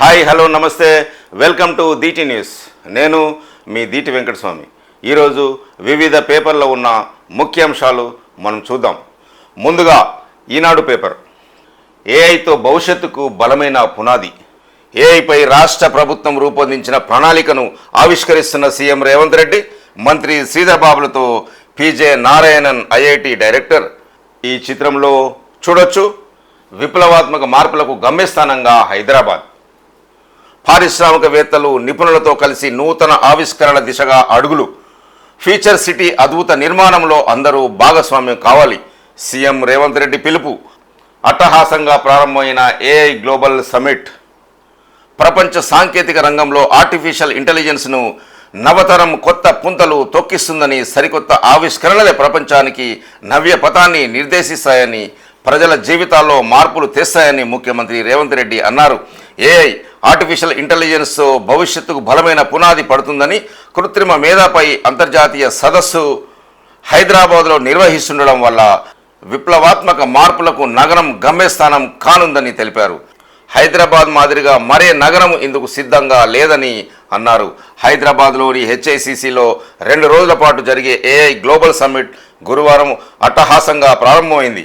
Hi hello నమస్తే. Welcome to DT news నేను మీ దీటి వెంకటస్వామి ఈరోజు వివిధ పేపర్లో ఉన్న ముఖ్యాంశాలు మనం చూద్దాం. ముందుగా ఈనాడు పేపర్. ఏఐతో భవిష్యత్తుకు బలమైన పునాది. ఏఐపై రాష్ట్ర ప్రభుత్వం రూపొందించిన ప్రణాళికను ఆవిష్కరిస్తున్న సీఎం రేవంత్ రెడ్డి మంత్రి శ్రీధర్బాబులతో పీజే నారాయణన్ ఐఐటి డైరెక్టర్. ఈ చిత్రంలో చూడొచ్చు. విప్లవాత్మక మార్పులకు గమ్యస్థానంగా హైదరాబాద్. పారిశ్రామికవేత్తలు నిపుణులతో కలిసి నూతన ఆవిష్కరణ దిశగా అడుగులు. ఫ్యూచర్ సిటీ అద్భుత నిర్మాణంలో అందరూ భాగస్వామ్యం కావాలి. సీఎం రేవంత్ రెడ్డి పిలుపు. అట్టహాసంగా ప్రారంభమైన ఏఐ గ్లోబల్ సమిట్ ప్రపంచ సాంకేతిక రంగంలో ఆర్టిఫిషియల్ ఇంటెలిజెన్స్ను నవతరం కొత్త పుంతలు తొక్కిస్తుందని సరికొత్త ఆవిష్కరణలే ప్రపంచానికి నవ్య పథాన్ని నిర్దేశిస్తాయని ప్రజల జీవితాల్లో మార్పులు తెస్తాయని ముఖ్యమంత్రి రేవంత్ రెడ్డి అన్నారు. ఏఐ ఆర్టిఫిషియల్ ఇంటెలిజెన్స్ భవిష్యత్తుకు బలమైన పునాది పడుతుందని కృత్రిమ మేధాపై అంతర్జాతీయ సదస్సు హైదరాబాద్లో నిర్వహిస్తుండడం వల్ల విప్లవాత్మక మార్పులకు నగరం గమ్యస్థానం కానుందని తెలిపారు. హైదరాబాద్ మాదిరిగా మరే నగరం ఇందుకు సిద్ధంగా లేదని అన్నారు. హైదరాబాద్లోని హెచ్ఐసిసిలో రెండు రోజుల పాటు జరిగే ఏఐ గ్లోబల్ సమ్మిట్ గురువారం అట్టహాసంగా ప్రారంభమైంది.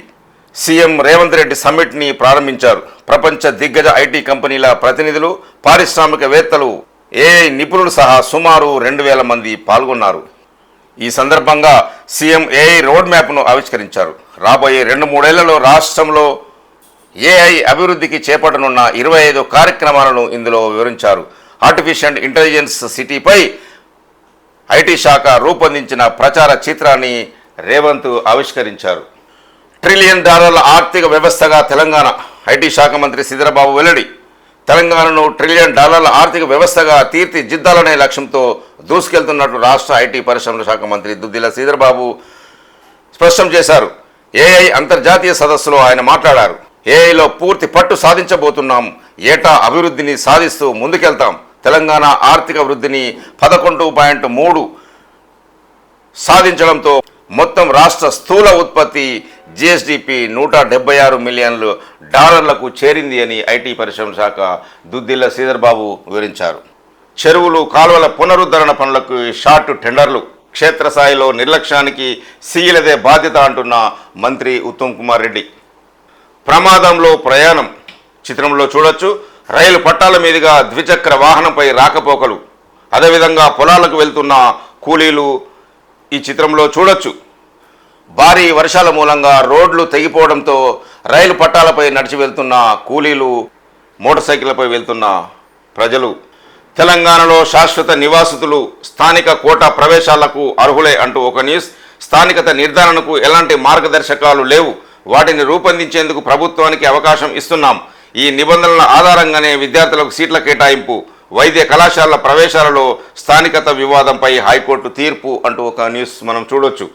సీఎం రేవంత్ రెడ్డి సమ్మిట్ని ప్రారంభించారు. ప్రపంచ దిగ్గజ ఐటీ కంపెనీల ప్రతినిధులు పారిశ్రామికవేత్తలు ఏఐ నిపుణులు సహా సుమారు రెండు వేల మంది పాల్గొన్నారు. ఈ సందర్భంగా సీఎం ఏఐ రోడ్ మ్యాప్ను ఆవిష్కరించారు. రాబోయే రెండు మూడేళ్ళలో రాష్ట్రంలో ఏఐ అభివృద్ధికి చేపట్టనున్న ఇరవై ఐదు కార్యక్రమాలను ఇందులో వివరించారు. ఆర్టిఫిషియల్ ఇంటెలిజెన్స్ సిటీపై ఐటీ శాఖ రూపొందించిన ప్రచార చిత్రాన్ని రేవంత్ ఆవిష్కరించారు. ట్రిలియన్ డాలర్ల ఆర్థిక వ్యవస్థగా తెలంగాణ ఐటీ శాఖ మంత్రి సిద్ధరబాబు వెల్లడి. తెలంగాణను ట్రిలియన్ డాలర్ల ఆర్థిక వ్యవస్థగా తీర్చిదిద్దాలనే లక్ష్యంతో దూసుకెళ్తున్నట్టు రాష్ట్ర ఐటీ పరిశ్రమల శాఖ మంత్రి దుద్దిల శ్రీధర్బాబు స్పష్టం చేశారు. ఏఐ అంతర్జాతీయ సదస్సులో ఆయన మాట్లాడారు. ఏఐలో పూర్తి పట్టు సాధించబోతున్నాం. ఏటా అభివృద్ధిని సాధిస్తూ ముందుకెళ్తాం. తెలంగాణ ఆర్థిక వృద్ధిని పదకొండు పాయింట్ మూడు సాధించడంతో మొత్తం రాష్ట్ర స్థూల ఉత్పత్తి జిఎస్డిపి నూట డెబ్బై ఆరు మిలియన్లు డాలర్లకు చేరింది అని ఐటీ పరిశ్రమ శాఖ దుద్దిల్ల శ్రీధర్బాబు వివరించారు. చెరువులు కాలువల పునరుద్ధరణ పనులకు షార్ట్ టెండర్లు క్షేత్రస్థాయిలో నిర్లక్ష్యానికి సీలదే బాధ్యత అంటున్న మంత్రి ఉత్తమ్ కుమార్ రెడ్డి. ప్రమాదంలో ప్రయాణం చిత్రంలో చూడొచ్చు. రైలు పట్టాల మీదుగా ద్విచక్ర వాహనంపై రాకపోకలు. అదేవిధంగా పొలాలకు వెళ్తున్న కూలీలు ఈ చిత్రంలో చూడొచ్చు. భారీ వర్షాల మూలంగా రోడ్లు తెగిపోవడంతో రైలు పట్టాలపై నడిచి వెళ్తున్న కూలీలు మోటార్ సైకిళ్ళపై వెళ్తున్న ప్రజలు. తెలంగాణలో శాశ్వత నివాసితులు స్థానిక కోటా ప్రవేశాలకు అర్హులే అంటూ ఒక న్యూస్. స్థానికత నిర్ధారణకు ఎలాంటి మార్గదర్శకాలు లేవు. వాటిని రూపొందించేందుకు ప్రభుత్వానికి అవకాశం ఇస్తున్నాం. ఈ నిబంధనల ఆధారంగానే విద్యార్థులకు సీట్ల కేటాయింపు వైద్య కళాశాలల ప్రవేశాలలో స్థానికత వివాదంపై హైకోర్టు తీర్పు అంటూ ఒక న్యూస్ మనం చూడొచ్చు.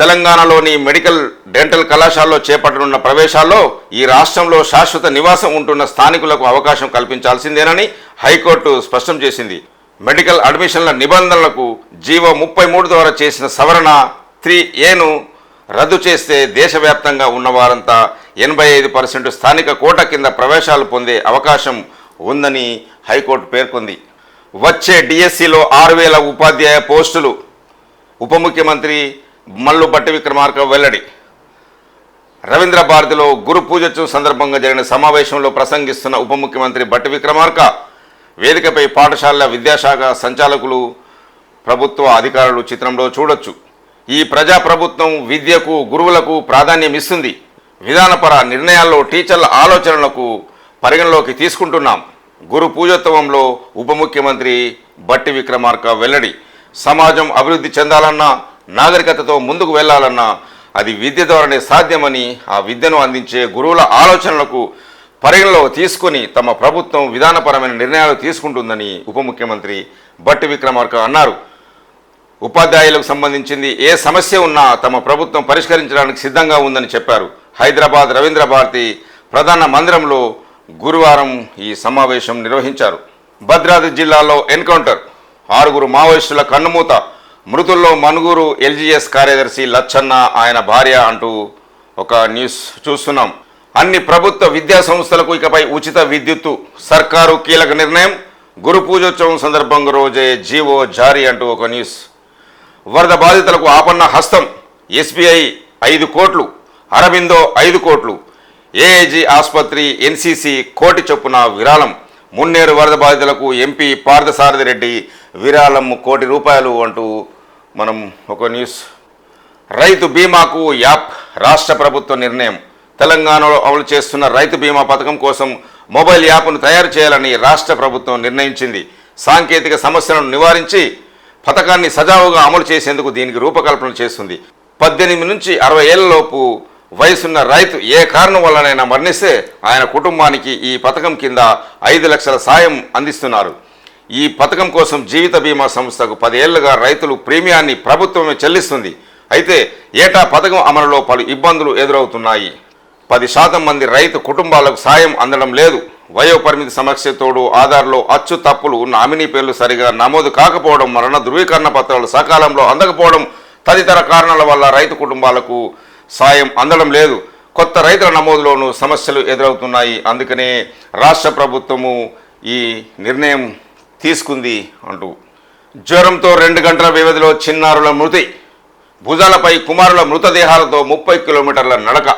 తెలంగాణలోని మెడికల్ డెంటల్ కళాశాలలో చేపట్టనున్న ప్రవేశాల్లో ఈ రాష్ట్రంలో శాశ్వత నివాసం ఉంటున్న స్థానికులకు అవకాశం కల్పించాల్సిందేనని హైకోర్టు స్పష్టం చేసింది. మెడికల్ అడ్మిషన్ల నిబంధనలకు జీవో ముప్పై మూడు ద్వారా చేసిన సవరణ త్రీ ఏను రద్దు చేస్తే దేశవ్యాప్తంగా ఉన్నవారంతా ఎనభై ఐదు పర్సెంట్ స్థానిక కోట కింద ప్రవేశాలు పొందే అవకాశం ఉందని హైకోర్టు పేర్కొంది. వచ్చే డిఎస్సిలో ఆరు వేల ఉపాధ్యాయ పోస్టులు. ఉప ముఖ్యమంత్రి మల్లు బట్టి విక్రమార్క వెల్లడి. రవీంద్ర భారతిలో గురు పూజోత్సవం సందర్భంగా జరిగిన సమావేశంలో ప్రసంగిస్తున్న ఉప ముఖ్యమంత్రి బట్టి విక్రమార్క వేదికపై పాఠశాలల విద్యాశాఖ సంచాలకులు ప్రభుత్వ అధికారులు చిత్రంలో చూడొచ్చు. ఈ ప్రజాప్రభుత్వం విద్యకు గురువులకు ప్రాధాన్యం ఇస్తుంది. విధానపర నిర్ణయాల్లో టీచర్ల ఆలోచనలకు పరిగణలోకి తీసుకుంటున్నాం. గురు పూజోత్సవంలో ఉప ముఖ్యమంత్రి బట్టి విక్రమార్క వెల్లడి. సమాజం అభివృద్ధి చెందాలన్నా నాగరికతతో ముందుకు వెళ్ళాలన్నా అది విద్య ద్వారానే సాధ్యమని ఆ విద్యను అందించే గురువుల ఆలోచనలకు పరిగణలో తీసుకొని తమ ప్రభుత్వం విధానపరమైన నిర్ణయాలు తీసుకుంటుందని ఉప ముఖ్యమంత్రి బట్టి విక్రమార్క అన్నారు. ఉపాధ్యాయులకు సంబంధించింది ఏ సమస్య ఉన్నా తమ ప్రభుత్వం పరిష్కరించడానికి సిద్ధంగా ఉందని చెప్పారు. హైదరాబాద్ రవీంద్ర భారతి ప్రధాన మందిరంలో గురువారం ఈ సమావేశం నిర్వహించారు. భద్రాద్రి జిల్లాలో ఎన్కౌంటర్. ఆరుగురు మావోయిస్టుల కన్నుమూత మృతుల్లో మనుగురు ఎల్జీఎస్ కార్యదర్శి లచ్చన్న ఆయన భార్య అంటూ ఒక న్యూస్ చూస్తున్నాం. అన్ని ప్రభుత్వ విద్యా సంస్థలకు ఇకపై ఉచిత విద్యుత్తు సర్కారు కీలక నిర్ణయం. గురు పూజోత్సవం సందర్భంగా రోజే జీవో జారీ అంటూ ఒక న్యూస్. వరద బాధితులకు ఆపన్న హస్తం ఎస్బీఐ ఐదు కోట్లు అరబిందో ఐదు కోట్లు ఏఐజీ ఆసుపత్రి ఎన్సీసీ కోటి చొప్పున విరాళం. మున్నేరు వరద బాధితులకు ఎంపీ పార్థసారథి రెడ్డి విరాళం కోటి రూపాయలు అంటూ మనం ఒక న్యూస్. రైతు బీమాకు యాప్ రాష్ట్ర ప్రభుత్వ నిర్ణయం. తెలంగాణలో అమలు చేస్తున్న రైతు బీమా పథకం కోసం మొబైల్ యాప్ను తయారు చేయాలని రాష్ట్ర ప్రభుత్వం నిర్ణయించింది. సాంకేతిక సమస్యలను నివారించి పథకాన్ని సజావుగా అమలు చేసేందుకు దీనికి రూపకల్పన చేస్తుంది. పద్దెనిమిది నుంచి అరవై ఏళ్ళలోపు వయసున్న రైతు ఏ కారణం వల్లనైనా మరణిస్తే ఆయన కుటుంబానికి ఈ పథకం కింద ఐదు లక్షల సాయం అందిస్తున్నారు. ఈ పథకం కోసం జీవిత బీమా సంస్థకు పదేళ్ళుగా రైతులు ప్రీమియాన్ని ప్రభుత్వమే చెల్లిస్తుంది. అయితే ఏటా పథకం అమలులో పలు ఇబ్బందులు ఎదురవుతున్నాయి. పది శాతం మంది రైతు కుటుంబాలకు సాయం అందడం లేదు. వయోపరిమితి సమస్య తోడు ఆధార్లో అచ్చు తప్పులు నామినీ పేర్లు సరిగా నమోదు కాకపోవడం మరణ ధృవీకరణ పత్రాలు సకాలంలో అందకపోవడం తదితర కారణాల వల్ల రైతు కుటుంబాలకు సాయం అందడం లేదు. కొత్త రైతుల నమోదులోనూ సమస్యలు ఎదురవుతున్నాయి. అందుకనే రాష్ట్ర ప్రభుత్వము ఈ నిర్ణయం తీసుకుంది అంటూ. జ్వరంతో రెండు గంటల వ్యవధిలో చిన్నారుల మృతి. భుజాలపై కుమారుల మృతదేహాలతో ముప్పై కిలోమీటర్ల నడక.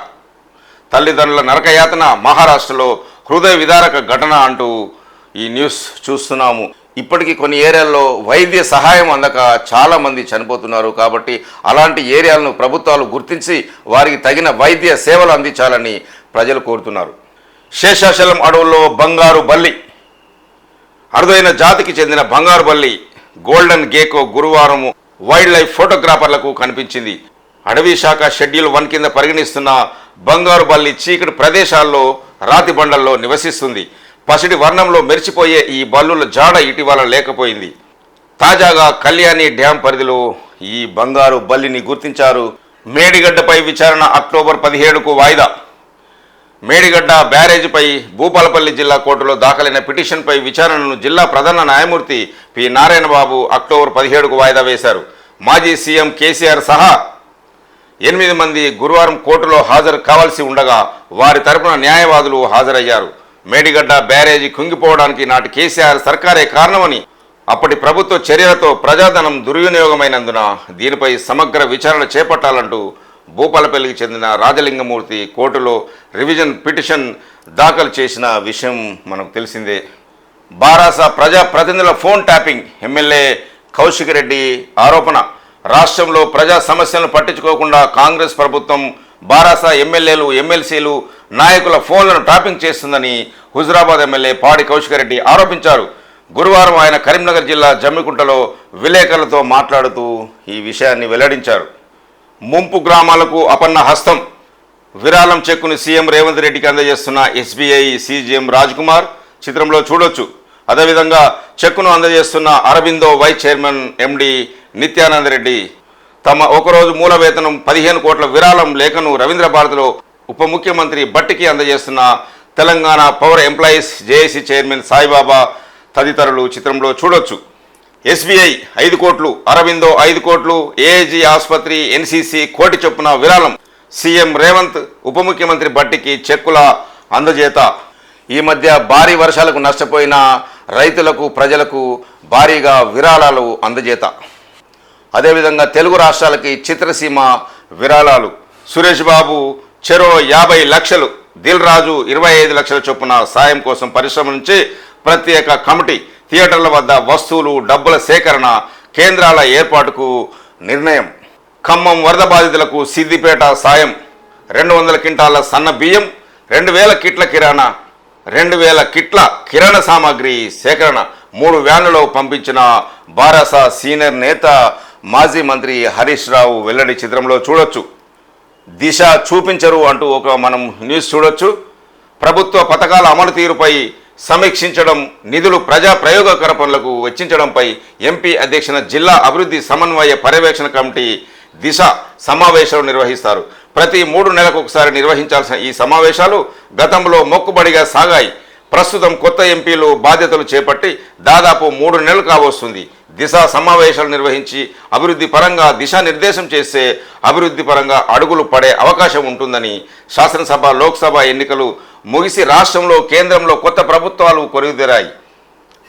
తల్లిదండ్రుల నరకయాతన మహారాష్ట్రలో హృదయ విదారక ఘటన అంటూ ఈ న్యూస్ చూస్తున్నాము. ఇప్పటికీ కొన్ని ఏరియాల్లో వైద్య సహాయం అందక చాలామంది చనిపోతున్నారు కాబట్టి అలాంటి ఏరియాలను ప్రభుత్వాలు గుర్తించి వారికి తగిన వైద్య సేవలు అందించాలని ప్రజలు కోరుతున్నారు. శేషాచలం అడవుల్లో బంగారు బల్లి. అరుదైన జాతికి చెందిన బంగారు బల్లి గోల్డెన్ గేకో గురువారం వైల్డ్ లైఫ్ ఫోటోగ్రాఫర్లకు కనిపించింది. అడవి శాఖ షెడ్యూల్ వన్ కింద పరిగణిస్తున్న బంగారు బల్లి చీకటి ప్రదేశాల్లో రాతి బండల్లో నివసిస్తుంది. పసిడి వర్ణంలో మెరిచిపోయే ఈ బల్లుల జాడ ఇటీవల లేకపోయింది. తాజాగా కళ్యాణి డ్యాం పరిధిలో ఈ బంగారు బల్లిని గుర్తించారు. మేడిగడ్డపై విచారణ అక్టోబర్ పదిహేడుకు వాయిదా. మేడిగడ్డ బ్యారేజీపై భూపాలపల్లి జిల్లా కోర్టులో దాఖలైన పిటిషన్పై విచారణను జిల్లా ప్రధాన న్యాయమూర్తి పి నారాయణబాబు అక్టోబర్ పదిహేడుకు వాయిదా వేశారు. మాజీ సీఎం కేసీఆర్ సహా ఎనిమిది మంది గురువారం కోర్టులో హాజరు కావాల్సి ఉండగా వారి తరపున న్యాయవాదులు హాజరయ్యారు. మేడిగడ్డ బ్యారేజీ కుంగిపోవడానికి నాటి కేసీఆర్ సర్కారే కారణమని అప్పటి ప్రభుత్వ చర్యలతో ప్రజాధనం దుర్వినియోగమైనందున దీనిపై సమగ్ర విచారణ చేపట్టాలంటూ భూపాలపల్లికి చెందిన రాజలింగమూర్తి కోర్టులో రివిజన్ పిటిషన్ దాఖలు చేసిన విషయం మనకు తెలిసిందే. బారాస ప్రజా ప్రతినిధుల phone tapping MLA Kaushik Reddy ఆరోపణ. రాష్ట్రంలో ప్రజా సమస్యలను పట్టించుకోకుండా కాంగ్రెస్ ప్రభుత్వం బారాస ఎమ్మెల్యేలు ఎమ్మెల్సీలు నాయకుల ఫోన్లను ట్యాపింగ్ చేస్తుందని హుజురాబాద్ ఎమ్మెల్యే పాడి కౌశిక్ రెడ్డి ఆరోపించారు. గురువారం ఆయన కరీంనగర్ జిల్లా జమ్మికుంటలో విలేకరులతో మాట్లాడుతూ ఈ విషయాన్ని వెల్లడించారు. ముంపు గ్రామాలకు అపన్న హస్తం. విరాళం చెక్కును సీఎం రేవంత్ రెడ్డికి అందజేస్తున్న ఎస్బీఐ సీజీఎం రాజ్ కుమార్ చిత్రంలో చూడొచ్చు. అదేవిధంగా చెక్కును అందజేస్తున్న Aurobindo vice chairman MD Nityananda Reddy. తమ ఒకరోజు మూల వేతనం పదిహేను కోట్ల విరాళం లేఖను రవీంద్ర భారతిలో ఉప ముఖ్యమంత్రి భట్టికి అందజేస్తున్న Telangana power employees JAC chairman Saibaba తదితరులు చిత్రంలో చూడొచ్చు. ఎస్బీఐ ఐదు కోట్లు అరవిందో ఐదు కోట్లు ఏఐజీ ఆసుపత్రి ఎన్సీసీ కోటి చొప్పున విరాళం. సీఎం రేవంత్ ఉప ముఖ్యమంత్రి బట్టికి చెక్కుల అందజేత. ఈ మధ్య భారీ వర్షాలకు నష్టపోయిన రైతులకు ప్రజలకు భారీగా విరాళాలు అందజేత. అదేవిధంగా తెలుగు రాష్ట్రాలకి చిత్రసీమ విరాళాలు. సురేష్ బాబు చెరో యాభై లక్షలు దిల్ రాజు ఇరవై ఐదు లక్షల చొప్పున సాయం కోసం పరిశ్రమ నుంచి ప్రత్యేక కమిటీ థియేటర్ల వద్ద వస్తువులు డబ్బుల సేకరణ కేంద్రాల ఏర్పాటుకు నిర్ణయం. ఖమ్మం వరద బాధితులకు సిద్దిపేట సాయం. రెండు వందల క్వింటాల సన్న బియ్యం రెండు వేల కిట్ల కిరాణా రెండు వేల కిట్ల కిరాణా సామాగ్రి సేకరణ మూడు వ్యాన్లలో పంపించిన బారాస సీనియర్ నేత మాజీ మంత్రి హరీష్ రావు వెల్లడి చిత్రంలో చూడొచ్చు. దిశ చూపించరు అంటూ ఒక మనం న్యూస్ చూడొచ్చు. ప్రభుత్వ పథకాల అమలు తీరుపై సమీక్షించడం నిధులు ప్రజా ప్రయోగకర పనులకు వెచ్చించడంపై ఎంపీ అధ్యక్షన జిల్లా అభివృద్ధి సమన్వయ పర్యవేక్షణ కమిటీ దిశ సమావేశాలు నిర్వహిస్తారు. ప్రతి మూడు నెలలకు ఒకసారి నిర్వహించాల్సిన ఈ సమావేశాలు గతంలో మొక్కుబడిగా సాగాయి. ప్రస్తుతం కొత్త ఎంపీలు బాధ్యతలు చేపట్టి దాదాపు మూడు నెలలు కావస్తుంది. దిశ సమావేశాలు నిర్వహించి అభివృద్ధి పరంగా దిశానిర్దేశం చేస్తే అభివృద్ధి పరంగా అడుగులు పడే అవకాశం ఉంటుందని శాసనసభ లోక్సభ ఎన్నికలు ముగిసి రాష్ట్రంలో కేంద్రంలో కొత్త ప్రభుత్వాలు కొలువుదీరాయి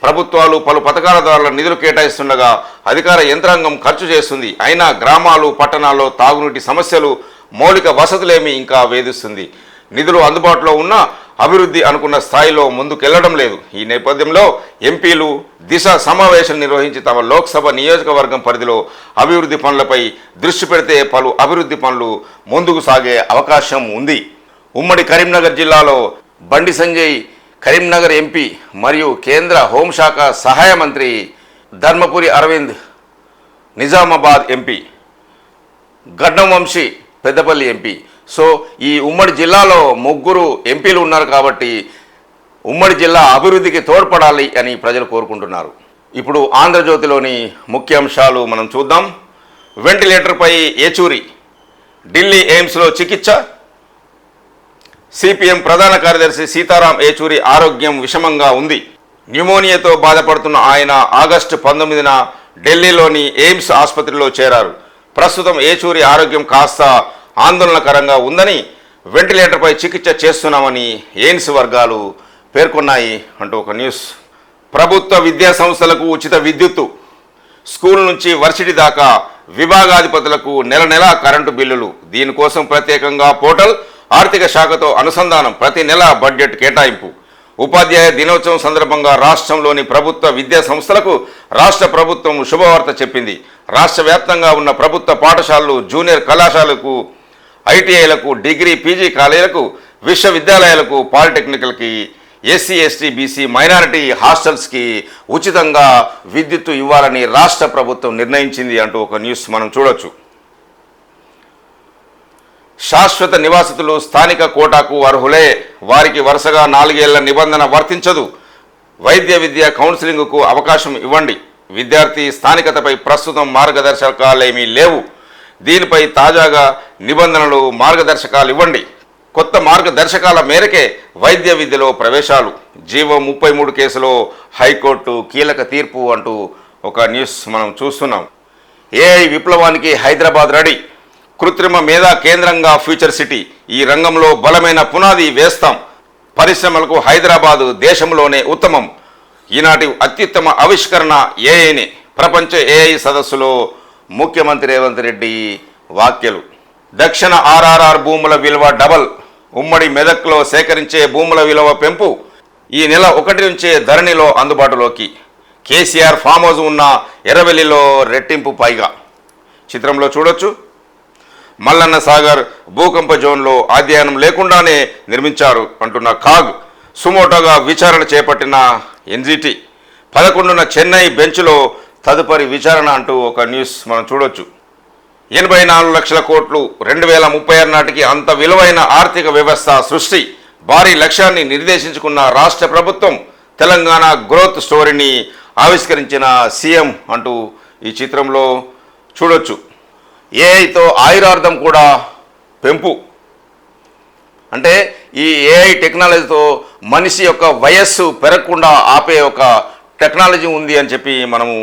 ప్రభుత్వాలు పలు పథకాల ద్వారా నిధులు కేటాయిస్తుండగా అధికార యంత్రాంగం ఖర్చు చేస్తుంది. అయినా గ్రామాలు పట్టణాల్లో తాగునీటి సమస్యలు మౌలిక వసతులేమి ఇంకా వేధిస్తుంది. నిధులు అందుబాటులో ఉన్న అభివృద్ధి అనుకున్న స్థాయిలో ముందుకెళ్ళడం లేదు. ఈ నేపథ్యంలో ఎంపీలు దిశ సమావేశం నిర్వహించి తమ లోక్సభ నియోజకవర్గం పరిధిలో అభివృద్ధి పనులపై దృష్టి పెడితే పలు అభివృద్ధి పనులు ముందుకు సాగే అవకాశం ఉంది. ఉమ్మడి కరీంనగర్ జిల్లాలో బండి సంజయ్ కరీంనగర్ ఎంపీ మరియు కేంద్ర హోంశాఖ సహాయ మంత్రి ధర్మపురి అరవింద్ నిజామాబాద్ ఎంపీ గడ్డం వంశీ పెద్దపల్లి ఎంపీ. సో ఈ ఉమ్మడి జిల్లాలో ముగ్గురు ఎంపీలు ఉన్నారు కాబట్టి ఉమ్మడి జిల్లా అభివృద్ధికి తోడ్పడాలి అని ప్రజలు కోరుకుంటున్నారు. ఇప్పుడు ఆంధ్రజ్యోతిలోని ముఖ్యాంశాలు మనం చూద్దాం. వెంటిలేటర్పై ఏచూరి ఢిల్లీ ఎయిమ్స్లో చికిత్స. సిపిఎం ప్రధాన కార్యదర్శి సీతారాం ఏచూరి ఆరోగ్యం విషమంగా ఉంది. న్యూమోనియాతో బాధపడుతున్న ఆయన ఆగస్టు పంతొమ్మిదిన ఢిల్లీలోని ఎయిమ్స్ ఆసుపత్రిలో చేరారు. ప్రస్తుతం ఏచూరి ఆరోగ్యం కాస్త ఆందోళనకరంగా ఉందని వెంటిలేటర్పై చికిత్స చేస్తున్నామని ఎయిమ్స్ వర్గాలు పేర్కొన్నాయి అంటూ ఒక న్యూస్. ప్రభుత్వ విద్యా సంస్థలకు ఉచిత విద్యుత్తు. స్కూల్ నుంచి వర్సిటీ దాకా విభాగాధిపతులకు నెల నెలా కరెంటు బిల్లులు. దీనికోసం ప్రత్యేకంగా పోర్టల్ ఆర్థిక శాఖతో అనుసంధానం ప్రతి నెల బడ్జెట్ కేటాయింపు. ఉపాధ్యాయ దినోత్సవం సందర్భంగా రాష్ట్రంలోని ప్రభుత్వ విద్యా సంస్థలకు రాష్ట్ర ప్రభుత్వం శుభవార్త చెప్పింది. రాష్ట్ర వ్యాప్తంగా ఉన్న ప్రభుత్వ పాఠశాలలు జూనియర్ కళాశాలకు ఐటీఐలకు డిగ్రీ పీజీ కాలేజీలకు విశ్వవిద్యాలయాలకు పాలిటెక్నికల్కి ఎస్సీ ఎస్టీ బీసీ మైనారిటీ హాస్టల్స్కి ఉచితంగా విద్యుత్తు ఇవ్వాలని రాష్ట్ర ప్రభుత్వం నిర్ణయించింది అంటూ ఒక న్యూస్ మనం చూడొచ్చు. శాశ్వత నివాసితులు స్థానిక కోటాకు అర్హులే. వారికి వరుసగా నాలుగేళ్ళ నిబంధన వర్తించదు. వైద్య విద్య కౌన్సిలింగ్కు అవకాశం ఇవ్వండి. విద్యార్థి స్థానికతపై ప్రస్తుతం మార్గదర్శకాలేమీ లేవు. దీనిపై తాజాగా నిబంధనలు మార్గదర్శకాలు ఇవ్వండి. కొత్త మార్గదర్శకాల మేరకే వైద్య విద్యలో ప్రవేశాలు. జీవో ముప్పై మూడు కేసులో హైకోర్టు కీలక తీర్పు అంటూ ఒక న్యూస్ మనం చూస్తున్నాం. ఏఐ విప్లవానికి హైదరాబాద్ రెడీ. కృత్రిమ మేధా కేంద్రంగా ఫ్యూచర్ సిటీ. ఈ రంగంలో బలమైన పునాది వేస్తాం. పరిశ్రమలకు హైదరాబాదు దేశంలోనే ఉత్తమం. ఈనాటి అత్యుత్తమ ఆవిష్కరణ ఏఐని. ప్రపంచ ఏఐ సదస్సులో ముఖ్యమంత్రి రేవంత్ రెడ్డి వ్యాఖ్యలు. దక్షిణ ఆర్ఆర్ఆర్ భూముల విలువ డబల్. ఉమ్మడి మెదక్లో సేకరించే భూముల విలువ పెంపు. ఈ నెల ఒకటి నుంచే ధరణిలో అందుబాటులోకి. కేసీఆర్ ఫామ్ హౌస్ ఉన్న ఎర్రవెల్లిలో రెట్టింపు పైగా. చిత్రంలో చూడొచ్చు. మల్లన్న సాగర్ భూకంప జోన్లో అధ్యయనం లేకుండానే నిర్మించారు అంటున్న కాగ్. సుమోటోగా విచారణ చేపట్టిన ఎన్జిటి. పదకొండున చెన్నై బెంచ్లో తదుపరి విచారణ అంటూ ఒక న్యూస్ మనం చూడొచ్చు. ఎనభై నాలుగు లక్షల కోట్లు రెండు వేల ముప్పై ఆరు నాటికి అంత విలువైన ఆర్థిక వ్యవస్థ సృష్టి భారీ లక్ష్యాన్ని నిర్దేశించుకున్న రాష్ట్ర ప్రభుత్వం తెలంగాణ గ్రోత్ స్టోరీని ఆవిష్కరించిన సీఎం అంటూ ఈ చిత్రంలో చూడొచ్చు. ఏఐతో ఆయురార్థం కూడా పెంపు. అంటే ఈ ఏఐ టెక్నాలజీతో మనిషి యొక్క వయస్సు పెరగకుండా ఆపే ఒక టెక్నాలజీ ఉంది అని చెప్పి మనము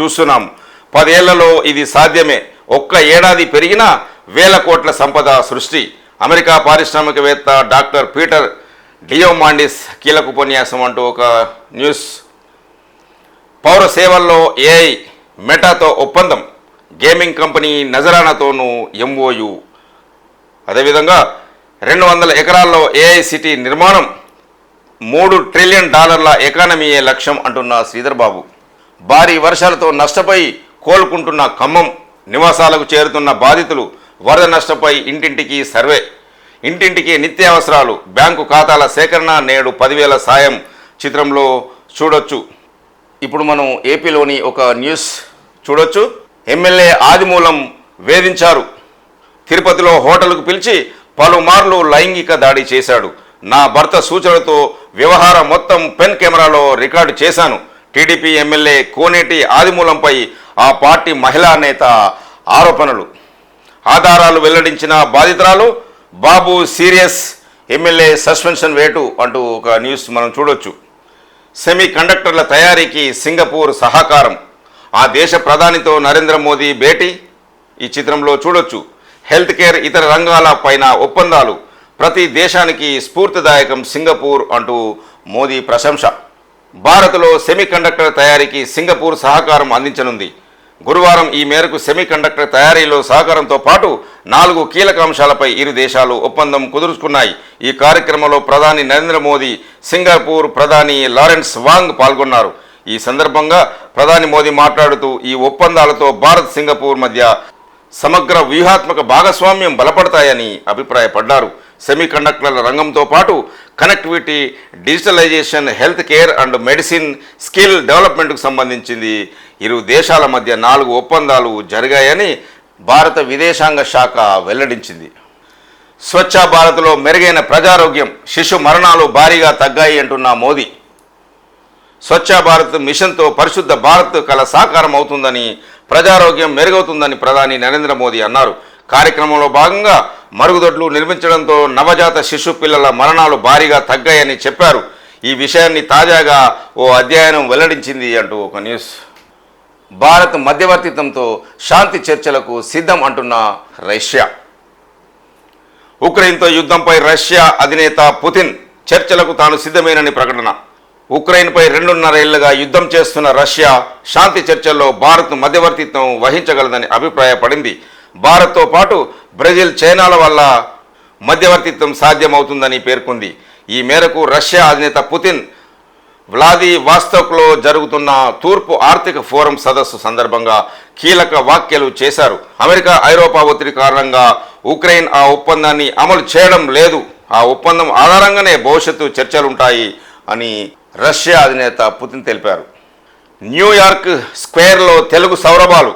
చూస్తున్నాం. పదేళ్ళలో ఇది సాధ్యమే. ఒక్క ఏడాది పెరిగినా వేల కోట్ల సంపద సృష్టి. అమెరికా పారిశ్రామికవేత్త డాక్టర్ పీటర్ డియోమాండిస్ కీలక ఉపన్యాసం అంటూ ఒక న్యూస్. పౌర సేవల్లో ఏఐ మెటాతో ఒప్పందం. గేమింగ్ కంపెనీ నజరానాతోనూ ఎంఓయు. అదేవిధంగా రెండు వందల ఎకరాల్లో ఏఐ సిటీ నిర్మాణం. మూడు ట్రిలియన్ డాలర్ల ఎకానమీయే లక్ష్యం అంటున్న శ్రీధర్ బాబు భారీ వర్షాలతో నష్టపోయి కోలుకుంటున్న ఖమ్మం నివాసాలకు చేరుతున్న బాధితులు వరద నష్టపై ఇంటింటికి సర్వే. ఇంటింటికి నిత్యావసరాలు బ్యాంకు ఖాతాల సేకరణ నేడు పదివేల సాయం చిత్రంలో చూడొచ్చు. ఇప్పుడు మనం ఏపీలోని ఒక న్యూస్ చూడొచ్చు. ఎమ్మెల్యే ఆదిమూలం వేధించారు. తిరుపతిలో హోటల్కు పిలిచి పలుమార్లు లైంగిక దాడి చేశాడు. నా భర్త సూచనతో వ్యవహారం మొత్తం పెన్ కెమెరాలో రికార్డు చేశాను. టీడీపీ ఎమ్మెల్యే కోనేటి ఆదిమూలంపై ఆ పార్టీ మహిళా నేత ఆరోపణలు. ఆధారాలు వెల్లడించిన బాధితురాలు బాబు సీరియస్ ఎమ్మెల్యే సస్పెన్షన్ వేటు అంటూ ఒక న్యూస్ మనం చూడొచ్చు. సెమీ కండక్టర్ల తయారీకి సింగపూర్ సహకారం. ఆ దేశ ప్రధానితో నరేంద్ర మోదీ భేటీ. ఈ చిత్రంలో చూడొచ్చు. హెల్త్ కేర్ ఇతర రంగాల పైన ఒప్పందాలు. ప్రతి దేశానికి స్ఫూర్తిదాయకం సింగపూర్ అంటూ మోదీ ప్రశంస. భారత్లో సెమీ కండక్టర్ తయారీకి సింగపూర్ సహకారం అందించనుంది. గురువారం ఈ మేరకు సెమీ కండక్టర్ తయారీలో సహకారంతో పాటు నాలుగు కీలక అంశాలపై ఇరు దేశాలు ఒప్పందం కుదుర్చుకున్నాయి. ఈ కార్యక్రమంలో ప్రధాని నరేంద్ర మోదీ సింగపూర్ ప్రధాని లారెన్స్ వాంగ్ పాల్గొన్నారు. ఈ సందర్భంగా ప్రధాని మోదీ మాట్లాడుతూ ఈ ఒప్పందాలతో భారత్ సింగపూర్ మధ్య సమగ్ర వ్యూహాత్మక భాగస్వామ్యం బలపడతాయని అభిప్రాయపడ్డారు. సెమీ కండక్టర్ల రంగంతో పాటు connectivity digitalisation health care and medicine skill డెవలప్మెంట్కు సంబంధించింది. ఇరు దేశాల మధ్య నాలుగు ఒప్పందాలు జరిగాయని భారత విదేశాంగ శాఖ వెల్లడించింది. స్వచ్ఛ భారత్లో మెరుగైన ప్రజారోగ్యం శిశు మరణాలు భారీగా తగ్గాయి అంటున్న మోదీ. స్వచ్ఛ భారత్ మిషన్తో పరిశుద్ధ భారత్ కల సాకారం అవుతుందని ప్రజారోగ్యం మెరుగవుతుందని ప్రధాని నరేంద్ర మోదీ అన్నారు. కార్యక్రమంలో భాగంగా మరుగుదొడ్లు నిర్మించడంతో నవజాత శిశు పిల్లల మరణాలు భారీగా తగ్గాయని చెప్పారు. ఈ విషయాన్ని తాజాగా ఓ అధ్యయనం వెల్లడించింది అంటూ ఒక న్యూస్. భారత్ మధ్యవర్తిత్వంతో శాంతి చర్చలకు సిద్ధం అంటున్న రష్యా. ఉక్రెయిన్తో యుద్ధంపై రష్యా అధినేత పుతిన్ చర్చలకు తాను సిద్ధమేనని ప్రకటన. ఉక్రెయిన్పై రెండున్నర ఏళ్ళుగా యుద్ధం చేస్తున్న రష్యా శాంతి చర్చల్లో భారత్ మధ్యవర్తిత్వం వహించగలదని అభిప్రాయపడింది. భారత్తో పాటు బ్రెజిల్ చైనాల వల్ల మధ్యవర్తిత్వం సాధ్యమవుతుందని పేర్కొంది. ఈ మేరకు రష్యా అధినేత పుతిన్ వ్లాది వాస్తవ్లో జరుగుతున్న తూర్పు ఆర్థిక ఫోరం సదస్సు సందర్భంగా కీలక వ్యాఖ్యలు చేశారు. అమెరికా ఐరోపా ఒత్తిడి కారణంగా ఉక్రెయిన్ ఆ ఒప్పందాన్ని అమలు చేయడం లేదు. ఆ ఒప్పందం ఆధారంగానే భవిష్యత్తు చర్చలుంటాయి అని రష్యా అధినేత పుతిన్ తెలిపారు. న్యూయార్క్ స్క్వేర్లో తెలుగు సౌరభాలు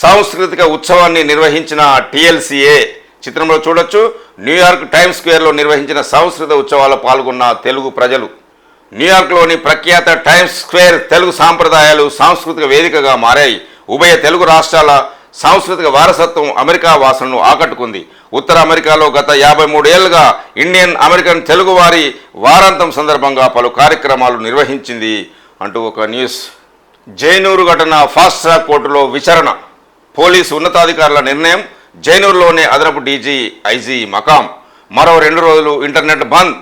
సాంస్కృతిక ఉత్సవాన్ని నిర్వహించిన టీఎల్సీఏ చిత్రంలో చూడొచ్చు. న్యూయార్క్ టైమ్స్ స్క్వేర్లో నిర్వహించిన సాంస్కృతిక ఉత్సవాల్లో పాల్గొన్న తెలుగు ప్రజలు. న్యూయార్క్లోని ప్రఖ్యాత టైమ్స్ స్క్వేర్ తెలుగు సాంప్రదాయాలు సాంస్కృతిక వేదికగా మారాయి. ఉభయ తెలుగు రాష్ట్రాల సాంస్కృతిక వారసత్వం అమెరికా వాసనను ఆకట్టుకుంది. ఉత్తర అమెరికాలో గత యాభై మూడేళ్ళుగా ఇండియన్ అమెరికన్ తెలుగువారి వారాంతం సందర్భంగా పలు కార్యక్రమాలు నిర్వహించింది అంటూ ఒక న్యూస్. జైనూరు ఘటన ఫాస్ట్ ట్రాక్ కోర్టులో విచారణ. పోలీసు ఉన్నతాధికారుల నిర్ణయం జైనూర్లోనే అదనపు డీజీ ఐజీ మకాం. మరో రెండు రోజులు internet bandh.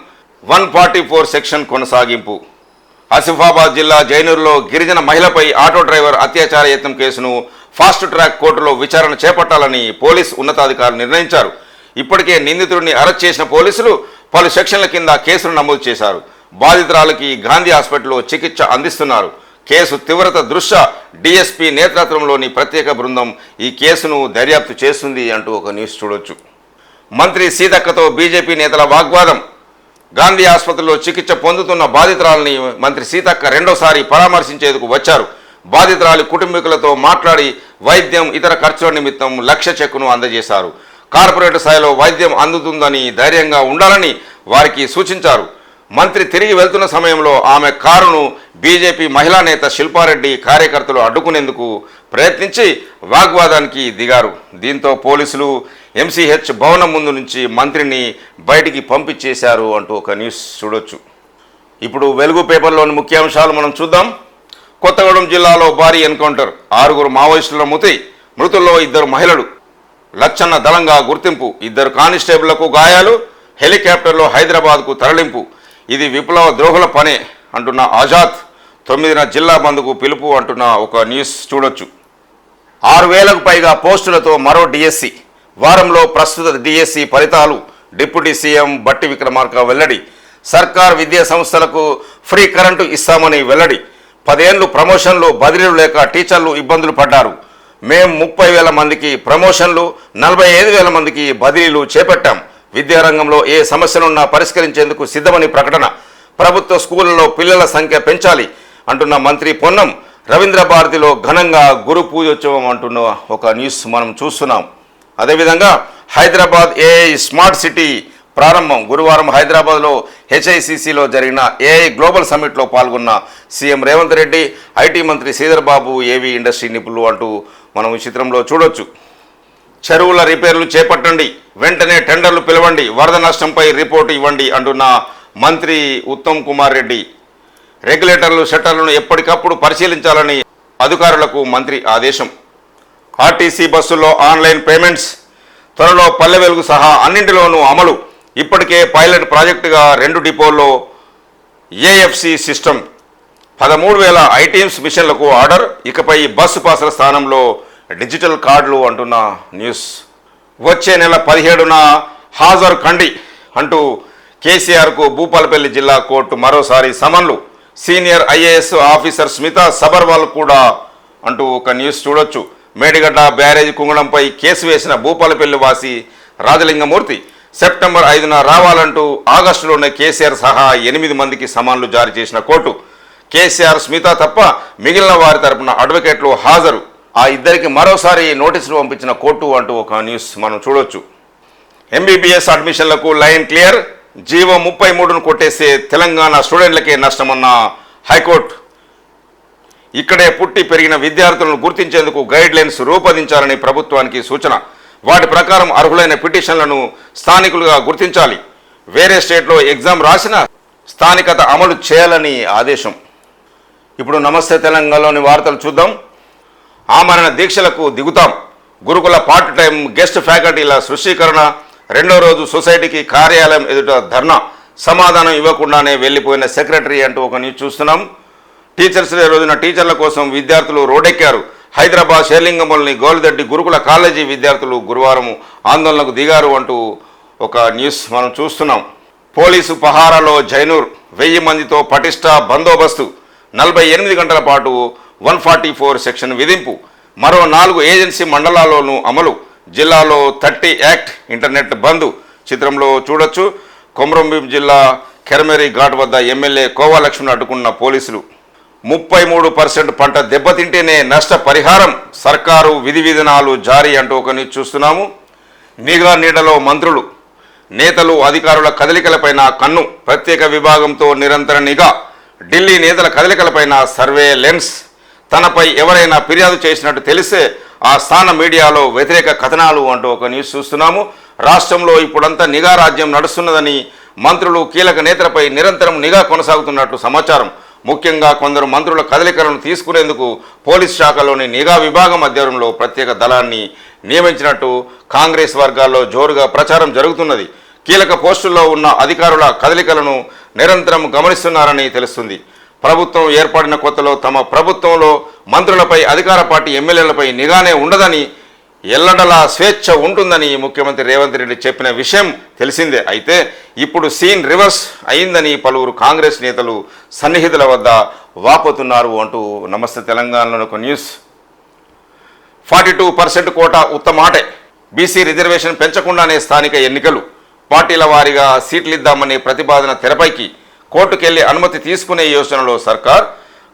One forty four section కొనసాగింపు. ఆసిఫాబాద్ జిల్లా జైనూరులో గిరిజన మహిళపై ఆటో డ్రైవర్ అత్యాచార యత్నం కేసును ఫాస్ట్ ట్రాక్ కోర్టులో విచారణ చేపట్టాలని పోలీస్ ఉన్నతాధికారులు నిర్ణయించారు. ఇప్పటికే నిందితుడిని అరెస్ట్ చేసిన పోలీసులు పలు సెక్షన్ల కింద కేసును నమోదు చేశారు. బాధితురాలకి గాంధీ హాస్పిటల్లో చికిత్స అందిస్తున్నారు. కేసు తీవ్రత దృష్ట్యా డిఎస్పీ నేతృత్వంలోని ప్రత్యేక బృందం ఈ కేసును దర్యాప్తు చేస్తుంది అంటూ ఒక న్యూస్ చూడొచ్చు. మంత్రి సీతక్కతో బీజేపీ నేతల వాగ్వాదం. గాంధీ ఆసుపత్రిలో చికిత్స పొందుతున్న బాధితురాలని మంత్రి సీతక్క రెండోసారి పరామర్శించేందుకు వచ్చారు. బాధితురాలి కుటుంబీకులతో మాట్లాడి వైద్యం ఇతర ఖర్చుల నిమిత్తం లక్ష చెక్కును అందజేశారు. కార్పొరేట్ స్థాయిలో వైద్యం అందుతుందని ధైర్యంగా ఉండాలని వారికి సూచించారు. మంత్రి తిరిగి వెళ్తున్న సమయంలో ఆమె కారును బీజేపీ మహిళా నేత శిల్పారెడ్డి కార్యకర్తలు అడ్డుకునేందుకు ప్రయత్నించి వాగ్వాదానికి దిగారు. దీంతో పోలీసులు ఎంసీహెచ్ భవనం ముందు నుంచి మంత్రిని బయటికి పంపించేశారు అంటూ ఒక న్యూస్ చూడొచ్చు. ఇప్పుడు వెలుగు పేపర్లోని ముఖ్యాంశాలు మనం చూద్దాం. కొత్తగూడెం జిల్లాలో భారీ ఎన్కౌంటర్ ఆరుగురు మావోయిస్టుల మృతి మృతుల్లో ఇద్దరు మహిళలు. లచ్చన్న దళంగా గుర్తింపు ఇద్దరు కానిస్టేబుళ్ళకు గాయాలు హెలికాప్టర్లో హైదరాబాద్కు తరలింపు. ఇది విప్లవ ద్రోహుల పనే అంటున్న ఆజాద్. తొమ్మిదిన జిల్లా బంద్కు పిలుపు అంటున్న ఒక న్యూస్ చూడొచ్చు. ఆరు వేలకు పైగా పోస్టులతో మరో డిఎస్సి. వారంలో ప్రస్తుత డిఎస్సి ఫలితాలు డిప్యూటీ సీఎం బట్టి విక్రమార్క వెల్లడి. సర్కార్ విద్యా సంస్థలకు ఫ్రీ కరెంటు ఇస్తామని వెల్లడి. పదేళ్ళు ప్రమోషన్లు బదిలీలు లేక టీచర్లు ఇబ్బందులు పడ్డారు. మేం ముప్పై వేల మందికి ప్రమోషన్లు నలభై ఐదు వేల మందికి బదిలీలు చేపట్టాం. విద్యారంగంలో ఏ సమస్యలున్నా పరిష్కరించేందుకు సిద్ధమని ప్రకటన. ప్రభుత్వ స్కూళ్ళలో పిల్లల సంఖ్య పెంచాలి అంటున్న మంత్రి పొన్నం. రవీంద్ర భారతిలో ఘనంగా గురు పూజోత్సవం అంటున్న ఒక న్యూస్ మనం చూస్తున్నాం. అదేవిధంగా హైదరాబాద్ ఏఐ స్మార్ట్ సిటీ ప్రారంభం. గురువారం హైదరాబాద్లో హెచ్ఐసిసిలో జరిగిన ఏఐ గ్లోబల్ సమ్మిట్లో పాల్గొన్న సీఎం రేవంత్ రెడ్డి ఐటీ మంత్రి శ్రీధర్ బాబు ఏవి ఇండస్ట్రీ నిపుణులు అంటూ మనం ఈ చిత్రంలో చూడొచ్చు. చెరువుల రిపేర్లు చేపట్టండి. వెంటనే టెండర్లు పిలవండి. వరద నష్టంపై రిపోర్టు ఇవ్వండి అంటున్న మంత్రి ఉత్తమ్ కుమార్ రెడ్డి. రెగ్యులేటర్లు షట్టర్లను ఎప్పటికప్పుడు పరిశీలించాలని అధికారులకు మంత్రి ఆదేశం. ఆర్టీసీ బస్సుల్లో ఆన్లైన్ పేమెంట్స్ త్వరలో పల్లె వెలుగు సహా అన్నింటిలోనూ అమలు. ఇప్పటికే పైలట్ ప్రాజెక్టుగా రెండు డిపోల్లో ఏఎఫ్సి సిస్టమ్. పదమూడు వేల ఐటీఎంస్ మిషన్లకు ఆర్డర్. ఇకపై బస్సు పాసుల స్థానంలో డిజిటల్ కార్డులు అంటున్న న్యూస్. వచ్చే నెల పదిహేడున హాజరు కండి అంటూ కేసీఆర్కు భూపాలపల్లి జిల్లా కోర్టు మరోసారి సమన్లు. Senior IAS officer Smita Sabharwal కూడా అంటూ ఒక న్యూస్ చూడొచ్చు. మేడిగడ్డ బ్యారేజ్ కుంగడంపై కేసు వేసిన భూపాలపల్లి వాసి రాజలింగమూర్తి సెప్టెంబర్ ఐదున రావాలంటూ ఆగస్టులోనే కేసీఆర్ సహా ఎనిమిది మందికి సమన్లు జారీ చేసిన కోర్టు. కేసీఆర్ స్మిత తప్ప మిగిలిన వారి తరపున అడ్వకేట్లు హాజరు. ఆ ఇద్దరికి మరోసారి నోటీసులు పంపించిన కోర్టు అంటూ ఒక న్యూస్ మనం చూడొచ్చు. ఎంబీబీఎస్ అడ్మిషన్లకు లైన్ క్లియర్. జీవో ముప్పై మూడును కొట్టేసే తెలంగాణ స్టూడెంట్లకే నష్టమన్న హైకోర్టు. ఇక్కడే పుట్టి పెరిగిన విద్యార్థులను గుర్తించేందుకు గైడ్ లైన్స్ రూపొందించాలని ప్రభుత్వానికి సూచన. వాటి ప్రకారం అర్హులైన పిటిషన్లను స్థానికులుగా గుర్తించాలి. వేరే స్టేట్లో ఎగ్జామ్ రాసిన స్థానికత అమలు చేయాలని ఆదేశం. ఇప్పుడు నమస్తే తెలంగాణలోని వార్తలు చూద్దాం. ఆమరణ దీక్షలకు దిగుతాం. గురుకుల పార్ట్ టైం గెస్ట్ ఫ్యాకల్టీల సృష్టీకరణ రెండో రోజు సొసైటీకి కార్యాలయం ఎదుట ధర్నా. సమాధానం ఇవ్వకుండానే వెళ్ళిపోయిన సెక్రటరీ అంటూ ఒక న్యూస్ చూస్తున్నాం. టీచర్స్ డే రోజున టీచర్ల కోసం విద్యార్థులు రోడెక్కారు. హైదరాబాద్ షేర్లింగంలోని గోల్దడ్డి గురుకుల కాలేజీ విద్యార్థులు గురువారం ఆందోళనకు దిగారు అంటూ ఒక న్యూస్ మనం చూస్తున్నాం. పోలీసు పహారాలో జైనూర్ వెయ్యి మందితో పటిష్ట బందోబస్తు. నలభై ఎనిమిది గంటల పాటు వన్ ఫార్టీ ఫోర్ సెక్షన్ విధింపు. మరో నాలుగు ఏజెన్సీ మండలాల్లోనూ అమలు. జిల్లాలో థర్టీ యాక్ట్ ఇంటర్నెట్ బంద్. చిత్రంలో చూడొచ్చు. కొమరంభీం జిల్లా కెరమెరి ఘాట్ వద్ద ఎమ్మెల్యే కోవాలక్ష్మణ్ అడ్డుకున్న పోలీసులు. ముప్పై మూడు పర్సెంట్ పంట దెబ్బతింటేనే నష్ట పరిహారం సర్కారు విధి విధానాలు జారీ అంటూ ఒకని చూస్తున్నాము. నిఘా నీడలో మంత్రులు. నేతలు అధికారుల కదలికలపైన కన్ను. ప్రత్యేక విభాగంతో నిరంతర నిఘా. ఢిల్లీ నేతల కదలికలపైన సర్వే లెన్స్. తనపై ఎవరైనా ఫిర్యాదు చేసినట్టు తెలిసే ఆ స్థాన మీడియాలో వ్యతిరేక కథనాలు అంటూ ఒక న్యూస్ చూస్తున్నాము. రాష్ట్రంలో ఇప్పుడంతా నిఘా రాజ్యం నడుస్తున్నదని మంత్రులు కీలక నేతలపై నిరంతరం నిఘా కొనసాగుతున్నట్లు సమాచారం. ముఖ్యంగా కొందరు మంత్రుల కదలికలను తీసుకునేందుకు పోలీస్ శాఖలోని నిఘా విభాగం అధ్వర్యంలో ప్రత్యేక దళాన్ని నియమించినట్టు కాంగ్రెస్ వర్గాల్లో జోరుగా ప్రచారం జరుగుతున్నది. కీలక పోస్టుల్లో ఉన్న అధికారుల కదలికలను నిరంతరం గమనిస్తున్నారని తెలుస్తుంది. ప్రభుత్వం ఏర్పడిన కొత్తలో తమ ప్రభుత్వంలో మంత్రులపై అధికార పార్టీ ఎమ్మెల్యేలపై నిఘానే ఉండదని ఎల్లడలా స్వేచ్ఛ ఉంటుందని ముఖ్యమంత్రి రేవంత్ రెడ్డి చెప్పిన విషయం తెలిసిందే. అయితే ఇప్పుడు సీన్ రివర్స్ అయిందని పలువురు కాంగ్రెస్ నేతలు సన్నిహితుల వద్ద వాపోతున్నారు అంటూ నమస్తే తెలంగాణలో ఒక news. Forty two percent quota ఉత్తమాటే. BC reservation పెంచకుండానే స్థానిక ఎన్నికలు. పార్టీల వారీగా సీట్లు ఇద్దామనే ప్రతిపాదన తెరపైకి. కోర్టుకెళ్ళి అనుమతి తీసుకునే యోచనలో సర్కార్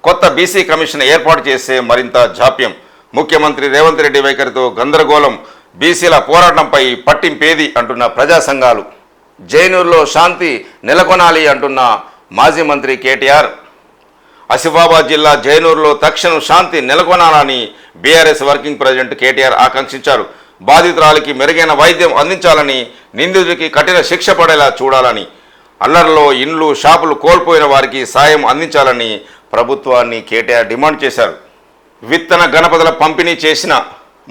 కొత్త బీసీ కమిషన్ ఏర్పాటు చేసే మరింత జాప్యం. ముఖ్యమంత్రి రేవంత్ రెడ్డి వైఖరితో గందరగోళం బీసీల పోరాటంపై పట్టింపేది అంటున్న ప్రజా సంఘాలు. జైనూరులో శాంతి నెలకొనాలి అంటున్న మాజీ మంత్రి కేటీఆర్. ఆసిఫాబాద్ జిల్లా జైనూరులో తక్షణం శాంతి నెలకొనాలని బీఆర్ఎస్ వర్కింగ్ ప్రెసిడెంట్ కేటీఆర్ ఆకాంక్షించారు. బాధితురాలికి మెరుగైన వైద్యం అందించాలని నిందితుడికి కఠిన శిక్ష పడేలా చూడాలని అల్లర్లో ఇండ్లు షాపులు కోల్పోయిన వారికి సాయం అందించాలని ప్రభుత్వాన్ని కేటీఆర్ డిమాండ్ చేశారు. విత్తన గణపతుల పంపిణీ చేసిన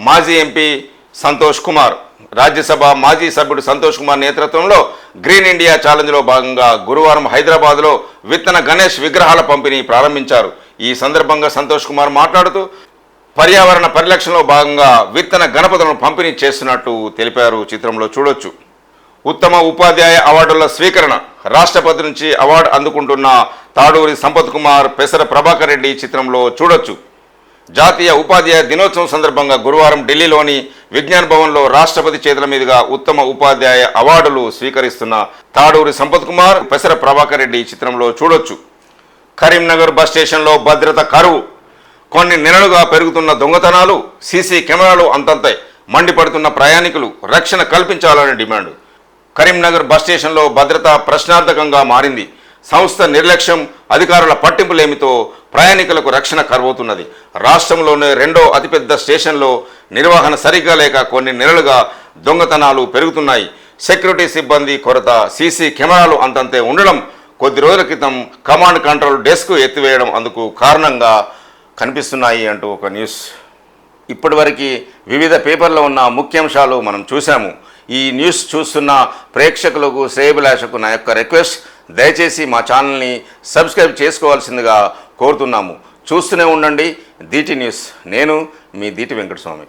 మాజీ ఎంపీ సంతోష్ కుమార్ రాజ్యసభ మాజీ సభ్యుడు సంతోష్ కుమార్ నేతృత్వంలో గ్రీన్ ఇండియా ఛాలెంజ్లో భాగంగా గురువారం హైదరాబాద్లో విత్తన గణేష్ విగ్రహాల పంపిణీ ప్రారంభించారు. ఈ సందర్భంగా సంతోష్ కుమార్ మాట్లాడుతూ పర్యావరణ పరిరక్షణలో భాగంగా విత్తన గణపతులను పంపిణీ చేస్తున్నట్టు తెలిపారు. చిత్రంలో చూడొచ్చు. ఉత్తమ ఉపాధ్యాయ అవార్డుల స్వీకరణ. రాష్ట్రపతి నుంచి అవార్డు అందుకుంటున్న తాడూరి సంపత్ కుమార్ పెసర ప్రభాకర్ రెడ్డి చిత్రంలో చూడొచ్చు. జాతీయ ఉపాధ్యాయ దినోత్సవం సందర్భంగా గురువారం ఢిల్లీలోని విజ్ఞాన్ భవన్లో రాష్ట్రపతి చేతుల మీదుగా ఉత్తమ ఉపాధ్యాయ అవార్డులు స్వీకరిస్తున్న తాడూరి సంపత్ కుమార్ పెసర ప్రభాకర్ రెడ్డి చిత్రంలో చూడొచ్చు. కరీంనగర్ బస్ స్టేషన్లో భద్రత కరువు. కొన్ని నెలలుగా పెరుగుతున్న దొంగతనాలు సీసీ కెమెరాలు అంతంతై. మండిపడుతున్న ప్రయాణికులు రక్షణ కల్పించాలని డిమాండ్. కరీంనగర్ బస్ స్టేషన్లో భద్రత ప్రశ్నార్థకంగా మారింది. సంస్థ నిర్లక్ష్యం అధికారుల పట్టింపులేమితో ప్రయాణికులకు రక్షణ కరువవుతున్నది. రాష్ట్రంలోనే రెండో అతిపెద్ద స్టేషన్లో నిర్వహణ సరిగ్గా లేక కొన్ని నెలలుగా దొంగతనాలు పెరుగుతున్నాయి. సెక్యూరిటీ సిబ్బంది కొరత సీసీ కెమెరాలు అంతంతే ఉండడం కొద్ది రోజుల క్రితం కమాండ్ కంట్రోల్ డెస్క్ ఎత్తివేయడం అందుకు కారణంగా కనిపిస్తున్నాయి అంటూ ఒక న్యూస్. ఇప్పటివరకు వివిధ పేపర్లో ఉన్న ముఖ్యాంశాలు మనం చూసాము ఈ న్యూస్ చూస్తున్న ప్రేక్షకులకు శ్రేయభిలాషకు నా యొక్క రిక్వెస్ట్ దయచేసి మా ఛానల్ని సబ్స్క్రైబ్ చేసుకోవాల్సిందిగా కోరుతున్నాము. చూస్తూనే ఉండండి. DT news. నేను మీ దీటి వెంకటస్వామి.